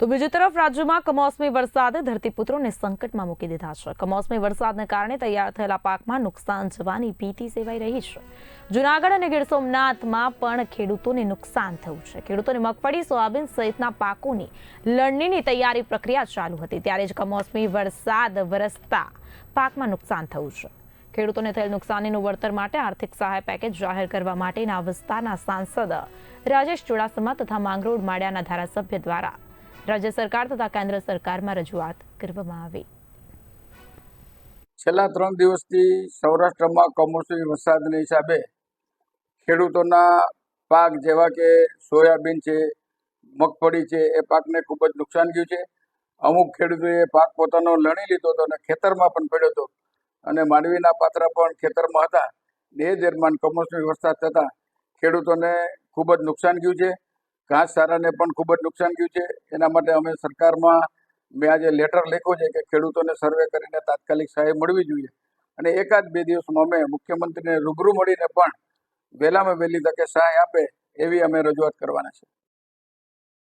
તો બીજી તરફ રાજ્યમાં કમોસમી વરસાદે ધરતીપુત્રોને સંકટમાં મૂકી દીધા છે. કમોસમી વરસાદને કારણે તૈયાર થયેલા પાકમાં નુકસાન જવાની ભીતિ સેવાઈ રહી છે. જુનાગઢ અને ગીર સોમનાથમાં પણ ખેડૂતોને નુકસાન થયું છે. ખેડૂતોને મગફળી, સોયાબીન સહિતના પાકોની લણણીની તૈયારી પ્રક્રિયા ચાલુ હતી. ત્યારે જ કમોસમી વરસાદ વરસતા પાકમાં નુકસાન થયું છે. ખેડૂતોને થયેલ નુકસાનીનું વળતર માટે આર્થિક સહાય પેકેજ જાહેર કરવા માટેના વિસ્તારના સાંસદ રાજેશ ચુડાસમા તથા માંગરોળ માળિયાના ધારાસભ્ય દ્વારા રાજ્ય સરકાર તથા કેન્દ્ર સરકારમાં રજૂઆત કરવામાં આવી. છેલ્લા ત્રણ દિવસથી સૌરાષ્ટ્રમાં કમોસમી વરસાદને હિસાબે ખેડૂતોના પાક જેવા કે સોયાબીન છે, મગફળી છે, એ પાકને ખૂબ જ નુકસાન ગયું છે. અમુક ખેડૂતોએ પાક પોતાનો લણી લીધો હતો અને ખેતરમાં પણ પડ્યો હતો. અને માંડવીના પાત્ર પણ ખેતરમાં હતા. એ દરમિયાન કમોસમી વરસાદ થતાં ખેડૂતોને ખૂબ જ નુકસાન ગયું છે. ઘાસચારાને પણ ખૂબ જ નુકસાન થયું છે. એના માટે અમે સરકારમાં મેં આજે લેટર લખ્યો છે કે ખેડૂતોને સર્વે કરીને તાત્કાલિક સહાય મળવી જોઈએ. અને એકાદ બે દિવસમાં અમે મુખ્યમંત્રીને રૂબરૂ મળીને પણ વહેલામાં વહેલી તકે સહાય આપે એવી અમે રજૂઆત કરવાના છે